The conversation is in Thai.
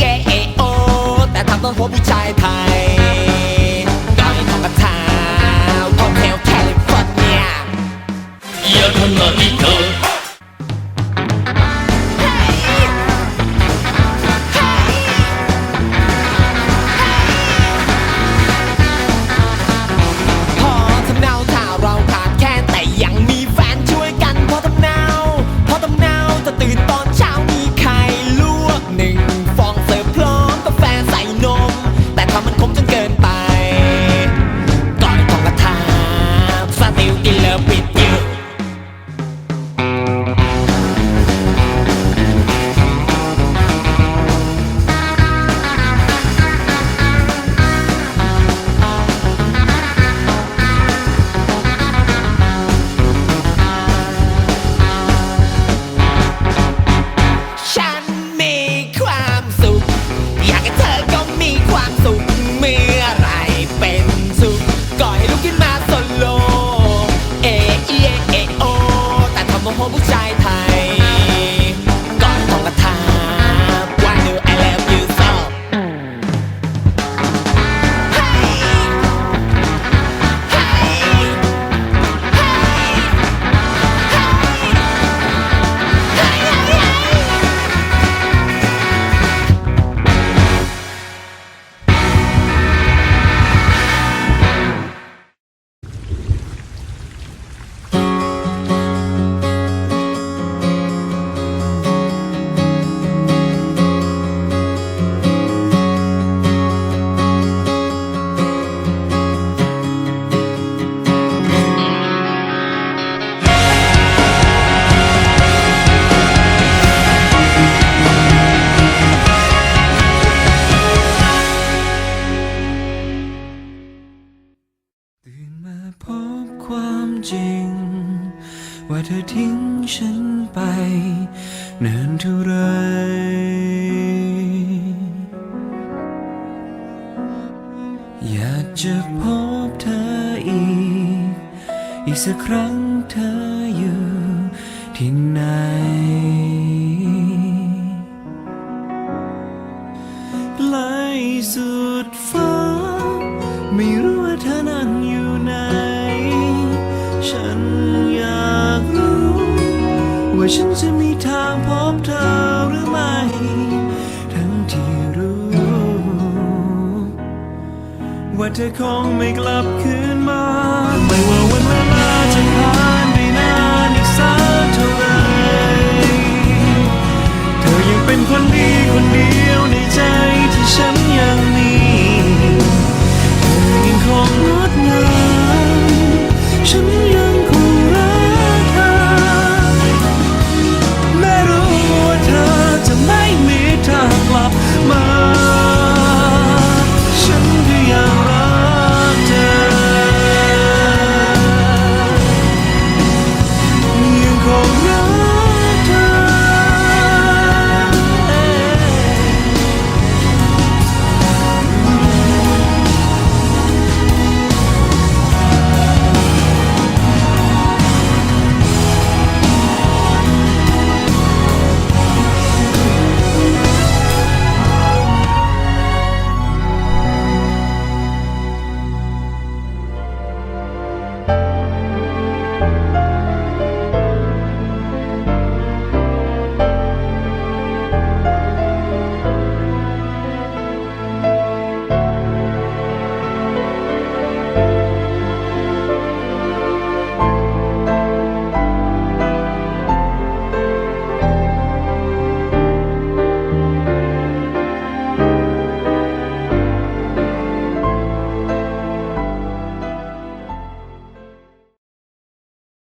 เอเอโอแต่ทำตัวงพบผู้ชายไทย 거북자. นานเท่าไร อยากจะพบเธออีก อีกสักครั้งเธออยู่ที่ไหน ไกลสุดฟ้า ไม่รู้ว่าเธอนั้นอยู่ไหน ฉันอยากรู้ ว่าฉันจะมีทาง ว่าเธอคงไม่กลับคืนมาไม่ว่า